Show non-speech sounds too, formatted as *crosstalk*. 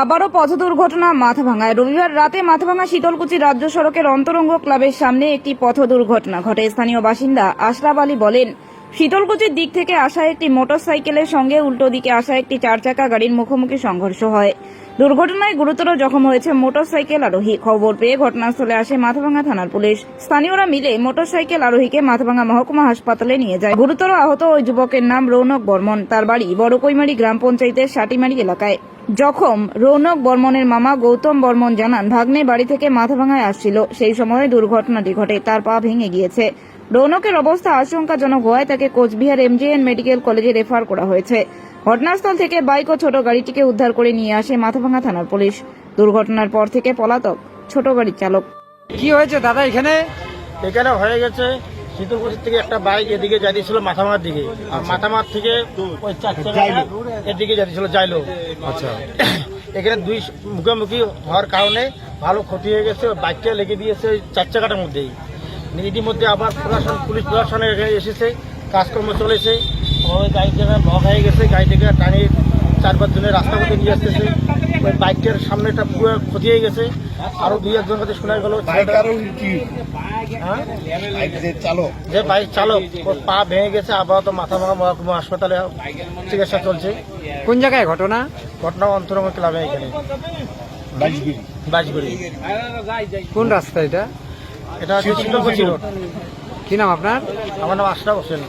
আবারও পথ দুর্ঘটনা মাথাভাঙায়। রবিবার রাতে মাথাভাঙা শীতলকুচি রাজ্য সড়কের অন্তরঙ্গ ক্লাবের সামনে একটি পথ দুর্ঘটনা ঘটে। স্থানীয় বাসিন্দা আশরাফ আলী বলেন, শীতলকুচির দিক থেকে আসা একটি মোটরসাইকেলের সঙ্গে উল্টো দিকে আসা একটি চার চাকা গাড়ির মুখোমুখি সংঘর্ষ হয়। দুর্ঘটনায় গুরুতর জখম হয়েছে মোটরসাইকেল আরোহী। খবর পেয়ে ঘটনাস্থলে আসে মাথাভাঙা থানার পুলিশ। স্থানীয়রা মিলে মোটরসাইকেল আরোহীকে মাথাভাঙা মহকুমা হাসপাতালে নিয়ে যায়। গুরুতর আহত ওই যুবকের নাম রৌনক বর্মন। তার বাড়ি বড়কৈমারি গ্রাম পঞ্চায়েতের সাটিমারি এলাকায়। জখম রৌনক বর্মনের মামা গৌতম বর্মন জানান ভাগ্নে বাড়ি থেকে মাথাভাঙায় আসছিল সেই সময় দুর্ঘটনাটি ঘটে তার পা ভেঙে গিয়েছে। রৌনকের অবস্থা আশঙ্কাজনক হওয়ায় তাকে কোচবিহার এমজিএন মেডিকেল কলেজে রেফার করা হয়েছে। ঘটনাস্থল থেকে বাইক ও ছোট গাড়িটিকে উদ্ধার করে নিয়ে আসে মাথাভাঙা থানার পুলিশ। দুর্ঘটনার পর থেকে পলাতক ছোট গাড়ির চালক। কি হয়েছে দাদা এখানে? এখানে হয়ে গেছে শীতলকুচির থেকে একটা বাইক এদিকে যাইতেছিল মাথামার দিকে। আর মাথামার থেকে ওই চার চাকা এদিকে যাইতেছিল যাইলো। আচ্ছা। *coughs* এখানে দুই মুখোমুখি হওয়ার কারণে ভালো ক্ষতি হয়ে গেছে বাইকটা লেগে দিয়েছে ওই চার চাকাটার মধ্যেই। ইতিমধ্যে আবার প্রশাসন পুলিশ প্রশাসন এখানে এসেছে কাজকর্ম চলেছে। ওই গাড়ি থেকে লক হয়ে গেছে গাড়ি থেকে টানিয়ে চার পাঁচ জনের রাস্তা মধ্যে নিয়ে আসতেছে। ওই বাইকটার সামনেটা পুরো ক্ষতি হয়ে গেছে। আরও দুই একজন কাছে শোনা গেল। হ্যাঁ? যে বাইক চালক ওর পা ভেঙে গেছে আপাতত মাথা ভাঙা মহকুমা হাসপাতালে চিকিৎসা চলছে। কোন জায়গায় ঘটনা? ঘটনা অন্তরঙ্গ ক্লাবে এখানে। বাজগুড়ি কোন রাস্তা এটা? এটা হচ্ছে রোড। কি নাম আপনার? আমার নাম আশরাফ হোসেন।